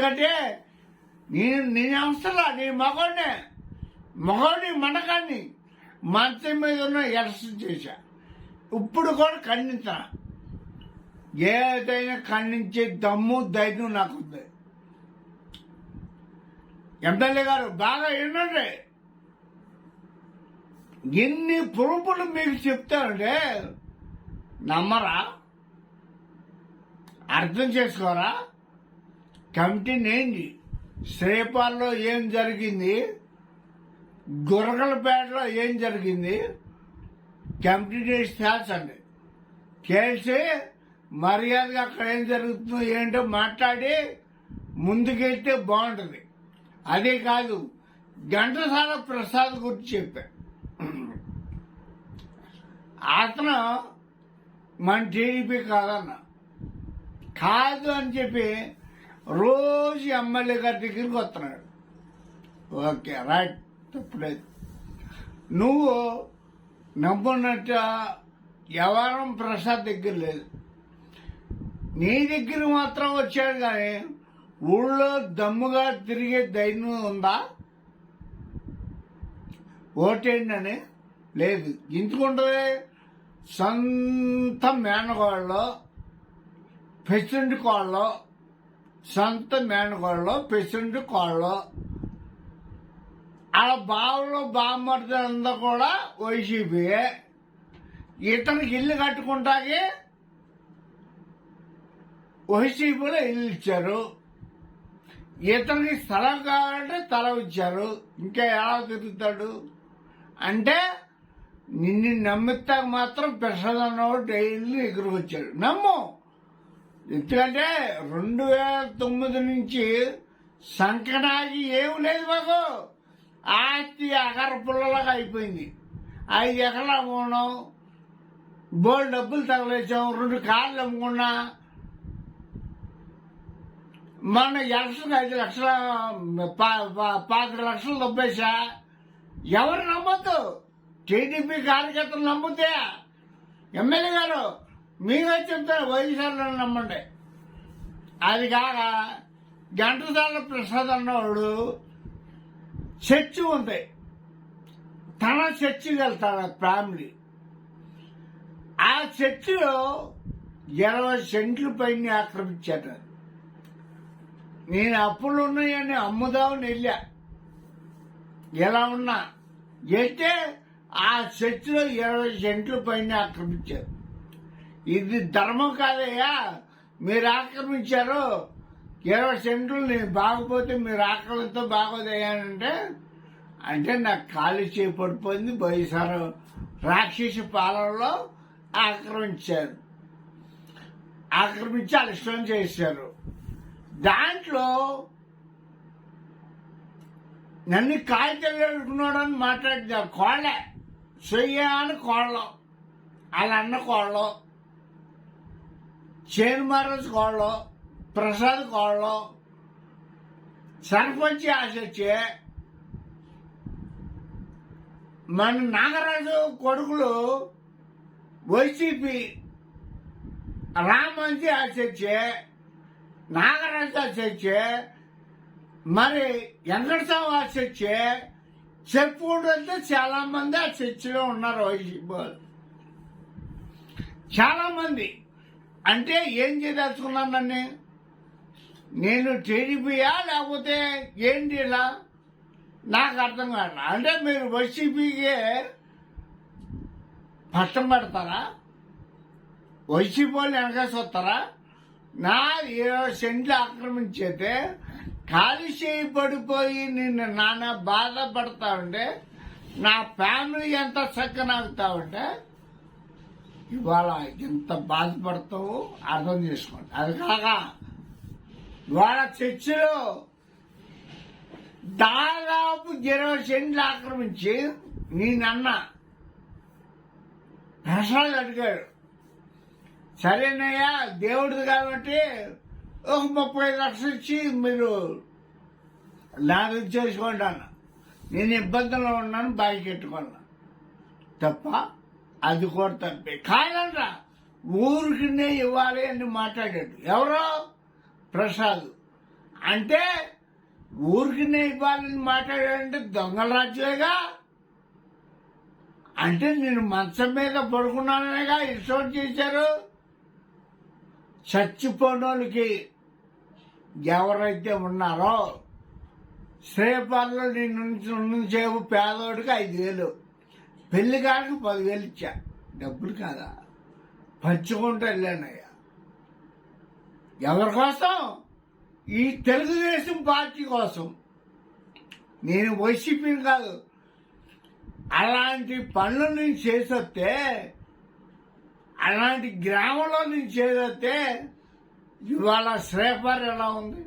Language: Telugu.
ఎందుకంటే నేను నేను అవసరం నీ మగోడినే మగోడి మండకాన్ని మంచం మీద ఉన్న ఎలక్షన్ చేశా. ఇప్పుడు కూడా ఖండించా ఏదైనా ఖండించే దమ్ము ధైర్యం నాకు ఉంది ఎమ్మెల్యే గారు బాగా వినండి. ఎన్ని పురుపులు మీకు చెప్తారంటే నమ్మరా? అర్థం చేసుకోరా? కమిటీ నేంది శ్రీపాల్లో ఏం జరిగింది? గురకలపేటలో ఏం జరిగింది? కమిటీ చేసి తేల్చండి చేసి మర్యాదగా అక్కడ ఏం జరుగుతుందో ఏంటో మాట్లాడి ముందుకెళ్తే బాగుంటుంది. అదే కాదు ఘంటసాల ప్రసాద్ గురించి చెప్పా. అతను మన టీడీపీ కాదన్న. కాదు అని చెప్పి రోజు ఎమ్మెల్యే గారి దగ్గరికి వస్తున్నాడు. Okay right. తప్పులేదు నువ్వు నమ్మున్నట్ట ఎవరం ప్రసాద్ దగ్గర లేదు. నీ దగ్గర మాత్రం వచ్చాడు కానీ ఊళ్ళో దమ్ముగా తిరిగే ధైర్యం ఉందా? ఓటేంటని లేదు. ఎందుకుంటుంది? సొంత మేనగోళ్ళలో ప్రెసిడెంట్ కోళ్ళలో సొంత మేనగోళ్ళలో ప్రెసిడెంట్ కోళ్ళు ఆ బావులో బామ్మర్దంతా కూడా వైసీపీ ఇతనికి ఇల్లు కట్టుకుంటాకి వైసీపీలో ఇల్లు ఇచ్చారు. ఇతనికి స్థలం కావాలంటే స్థలం ఇచ్చారు. ఇంకా ఎలా తిరుగుతాడు? అంటే నిన్ను నమ్మితే మాత్రం ప్రసాద్ అన్నవాడు డైలీ ఎగురు వచ్చాడు నమ్ము! ఎందుకంటే రెండు వేల తొమ్మిది నుంచి సంకటాకి ఏం లేదు మాకు. ఆస్తి అగర పుల్లలాగా అయిపోయింది. ఐదు ఎకరాలు అమ్ముకున్నాం. బోల్ డబ్బులు తగలేసాం. రెండు కార్లు అమ్ముకున్నా. మన ఎలక్షన్ ఐదు లక్షల పాత పాతిక లక్షలు దొబ్బేశా ఎవరు నమ్మద్దు? టీడీపీ కార్యకర్తలు నమ్ముతే ఎమ్మెల్యే గారు మీరే చెప్తారు వైఎస్ఆర్ నమ్మండి. అది కాక ఘంటసాల ప్రసాద్ అన్నవాడు చర్చి ఉంది. తన చర్చికి వెళ్తాడు ఫ్యామిలీ. ఆ చర్చిలో ఇరవై సెంట్లు పైన ఆక్రమించాడు. నేను అప్పులు ఉన్నాయని అమ్ముదామని వెళ్ళా. ఎలా ఉన్నా వెళ్తే ఆ చర్చిలో ఇరవై సెంట్లు పైన ఆక్రమించారు ఇది ధర్మం కాదయ్యా. మీరు ఆక్రమించారు. ఇరవై సెంట్లు నేను బాగపోతే మీరు ఆకలితో బాగోదయ్యానంటే అంటే నాకు ఖాళీ చేపడిపోయింది బయసారు రాక్షసి పాలనలో ఆక్రమించారు. ఆక్రమించి వాళ్ళు చేశారు. దాంట్లో నన్ను కాగితాలు ఎడుకున్నాడని మాట్లాడితే కోళ్ళ. చెయ్య అని కోళ్ళం. వాళ్ళ అన్న కోళ్ళం. చేను మహారాజ్ కోళ్ళం ప్రసాద్ కోళ్ళం సర్పంచ్ ఆశొచ్చే మన నాగరాజు కొడుకులు వైసీపీ రామంతి ఆశొచ్చే నాగరాజు ఆశొచ్చే మరి వెంకటస్వామి ఆశొచ్చే చెప్పుకుంటుంటే చాలా మంది ఆ చర్చిలో ఉన్నారు వైసీపీ వాళ్ళు. చాలా మంది అంటే ఏం చేయదలుచుకున్నాను నన్ను? నేను టీడీపీయా లేకపోతే ఏంటి ఇలా నాకు అర్థం కాదు. అంటే మీరు వైసీపీకి పట్టం పెడతారా? వైసీపీ వాళ్ళు వెనకేసి వస్తారా? నా ఇరవై సెంట్లు ఆక్రమించైతే ఖాళీ చేయి పడిపోయి నిన్ను నాన్న బాధపడతా ఉంటే నా ఫ్యామిలీ ఎంత చక్కనాగుతా ఉంటే ఇవాళ ఎంత బాధపడతావో అర్థం చేసుకోండి. అది కాక ఇవాళ చర్చిలో దాదాపు ఇరవై సెంట్లు ఆక్రమించి నేనన్న ప్రసాద్ అడిగాడు. సరేనయ్యా దేవుడిది కాబట్టి ఒక ముప్పై లక్షలు ఇచ్చి మీరు నాకు చేసుకోండి అన్న. నేను ఇబ్బందుల్లో ఉన్నాను బాగా పెట్టుకున్నా తప్ప అది కూడా తప్పే. కాదంట ఊరికినే ఇవ్వాలి అని మాట్లాడాడు. ఎవరో? ప్రసాద్. అంటే ఊరికినే ఇవ్వాలని మాట్లాడాడంటే దొంగల రాజ్యమేగా? అంటే నేను మంచం మీద పడుకున్నాననేగా ఇష్టం చేశారు? చచ్చిపోనోళ్ళకి ఎవరైతే ఉన్నారో శ్రేయపాలలో నేను నుంచేపు పేదోడికి ఐదు వేలు. పెళ్ళి కాడికి పదివేలు ఇచ్చా. డబ్బులు కాదా? పంచుకుంటూ వెళ్ళానయ్యా. ఎవరి కోసం? ఈ తెలుగుదేశం పార్టీ కోసం. నేను వైసీపీని కాదు. అలాంటి పనులు నేను చేసొస్తే అలాంటి గ్రామంలో నేను చేసొస్తే ఇవాళ శ్రేపర్ ఎలా ఉంది?